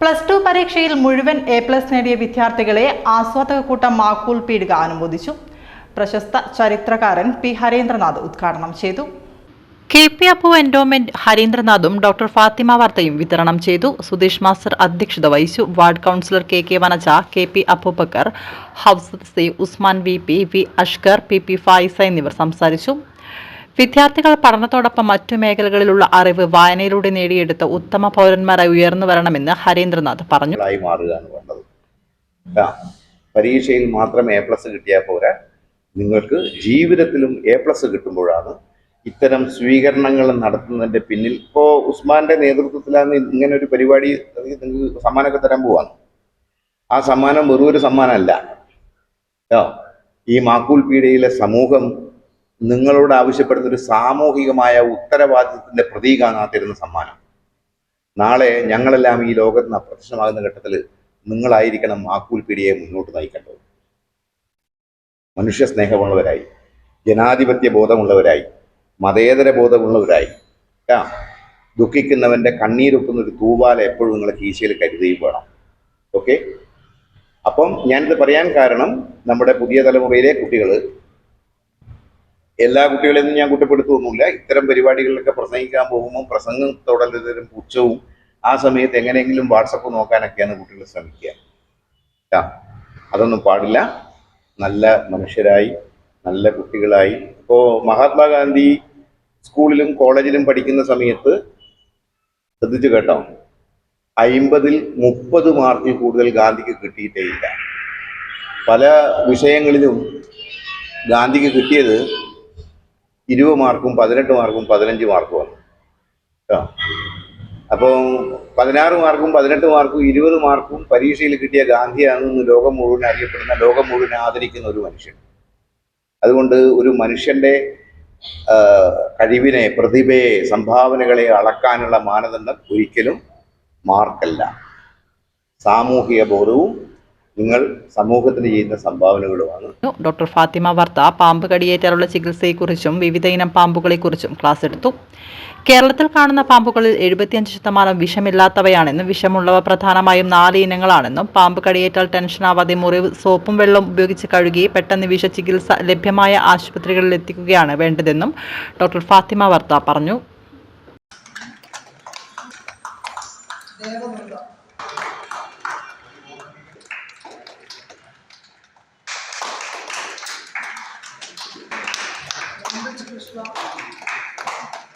Plus two പരീക്ഷയിൽ മുഴുവൻ A plus നേടിയ വിദ്യാർത്ഥികളെ ആസ്വാദക കൂട്ടം മാക്കൂൽ പീടിക അനുമോദിച്ചു. പ്രശസ്ത ചരിത്രകാരൻ പി ഹരേന്ദ്രനാഥ് ഉദ്ഘാടനം ചെയ്തു. കെ പി അപ്പു എൻഡോമെന്റ് ഹരീന്ദ്രനാഥും ഡോക്ടർ ഫാത്തിമ വാർത്തയും വിതരണം ചെയ്തു. സുധീഷ് മാസ്റ്റർ അധ്യക്ഷത വഹിച്ചു. Ward councillor K K Vanaja K P Aboobacker house C Usman V P V Ashkar P P Fayisa എന്നിവർ സംസാരിച്ചു. വിദ്യാർത്ഥികൾ പഠനത്തോടൊപ്പം മറ്റു മേഖലകളിലുള്ള അറിവ് വായനയിലൂടെ നേടിയെടുത്ത് ഉത്തമ പൗരന്മാരായി ഉയർന്നു വരണമെന്ന് ഹരീന്ദ്രനാഥ് പറഞ്ഞു. മാറുക എന്ന് വേണ്ടത്. പരീക്ഷയിൽ മാത്രം എ പ്ലസ് കിട്ടിയാൽ പോരാ. നിങ്ങൾക്ക് ജീവിതത്തിലും എ പ്ലസ് കിട്ടുമ്പോഴാണ് ഇത്തരം സ്വീകരണങ്ങൾ നടത്തുന്നതിന്റെ പിന്നിൽ ഇപ്പോ ഉസ്മാന്റെ നേതൃത്വത്തിലാണ് ഇങ്ങനെ ഒരു പരിപാടി നിങ്ങൾക്ക് സമ്മാനമൊക്കെ തരാൻ പോവാണ്. ആ സമ്മാനം വെറും ഒരു സമ്മാനമല്ല. ഈ മാക്കൂൽ പീഡയിലെ സമൂഹം നിങ്ങളോട് ആവശ്യപ്പെടുന്ന ഒരു സാമൂഹികമായ ഉത്തരവാദിത്വത്തിന്റെ പ്രതീകമാണ് ആ തരുന്ന സമ്മാനം. നാളെ ഞങ്ങളെല്ലാം ഈ ലോകത്ത് അപ്രത്യക്ഷമാകുന്ന ഘട്ടത്തിൽ നിങ്ങളായിരിക്കണം ആ പീഡിയെ മുന്നോട്ട് നയിക്കേണ്ടത്. മനുഷ്യ സ്നേഹമുള്ളവരായി ജനാധിപത്യ ബോധമുള്ളവരായി മതേതര ബോധമുള്ളവരായി ദുഃഖിക്കുന്നവന്റെ കണ്ണീരൊക്കുന്ന ഒരു തൂവാല എപ്പോഴും നിങ്ങളെ കീശയിൽ കരുതുകയും വേണം. ഓക്കെ? അപ്പം ഞാനിത് പറയാൻ കാരണം നമ്മുടെ പുതിയ തലമുറയിലെ കുട്ടികൾ എല്ലാ കുട്ടികളെയും ഞാൻ കുറ്റപ്പെടുത്തുമൊന്നുമില്ല ഇത്തരം പരിപാടികളിലൊക്കെ പ്രസംഗിക്കാൻ പോകുമ്പോൾ പ്രസംഗത്തോടൊരു പുച്ഛവും ആ സമയത്ത് എങ്ങനെയെങ്കിലും വാട്സപ്പ് നോക്കാനൊക്കെയാണ് കുട്ടികൾ ശ്രമിക്കുക. അതൊന്നും പാടില്ല. നല്ല മനുഷ്യരായി നല്ല കുട്ടികളായി. ഇപ്പോൾ മഹാത്മാഗാന്ധി സ്കൂളിലും കോളേജിലും പഠിക്കുന്ന സമയത്ത് ശ്രദ്ധിച്ചു കേട്ടോ. അയിമ്പതിൽ മുപ്പത് മാർക്കിൽ കൂടുതൽ ഗാന്ധിക്ക് കിട്ടിയിട്ടേ ഇല്ല. പല വിഷയങ്ങളിലും ഗാന്ധിക്ക് കിട്ടിയത് ഇരുപത് മാർക്കും പതിനെട്ട് മാർക്കും പതിനഞ്ച് മാർക്കുമാണ് കേട്ടോ അപ്പോൾ പതിനാറ് മാർക്കും പതിനെട്ട് മാർക്കും ഇരുപത് മാർക്കും പരീക്ഷയിൽ കിട്ടിയ ഗാന്ധിയാണ് ഇന്ന് ലോകം മുഴുവൻ അറിയപ്പെടുന്ന ലോകം മുഴുവൻ ആദരിക്കുന്ന ഒരു മനുഷ്യൻ. അതുകൊണ്ട് ഒരു മനുഷ്യന്റെ കഴിവിനെ പ്രതിഭയെ സംഭാവനകളെ അളക്കാനുള്ള മാനദണ്ഡം ഒരിക്കലും മാർക്കല്ല. സാമൂഹിക ബോധവും നിങ്ങൾ സമൂഹത്തിന് ചെയ്യുന്ന സംഭാവനകളുമാണ്. ഡോക്ടർ ഫാത്തിമ വർത്ത പാമ്പ് കടിയേറ്റാലുള്ള ചികിത്സയെക്കുറിച്ചും വിവിധ ഇനം പാമ്പുകളെക്കുറിച്ചും ക്ലാസ് എടുത്തു. കേരളത്തിൽ കാണുന്ന പാമ്പുകളിൽ എഴുപത്തിയഞ്ച് ശതമാനം വിഷമില്ലാത്തവയാണെന്നും വിഷമുള്ളവ പ്രധാനമായും നാല് ഇനങ്ങളാണെന്നും പാമ്പ് കടിയേറ്റാൽ ടെൻഷനാവാതെ മുറിവ് സോപ്പും വെള്ളവും ഉപയോഗിച്ച് കഴുകി പെട്ടെന്ന് വിഷ ചികിത്സ ലഭ്യമായ ആശുപത്രികളിൽ എത്തിക്കുകയാണ് വേണ്ടതെന്നും ഡോക്ടർ ഫാത്തിമ വർത്ത പറഞ്ഞു. 是吧？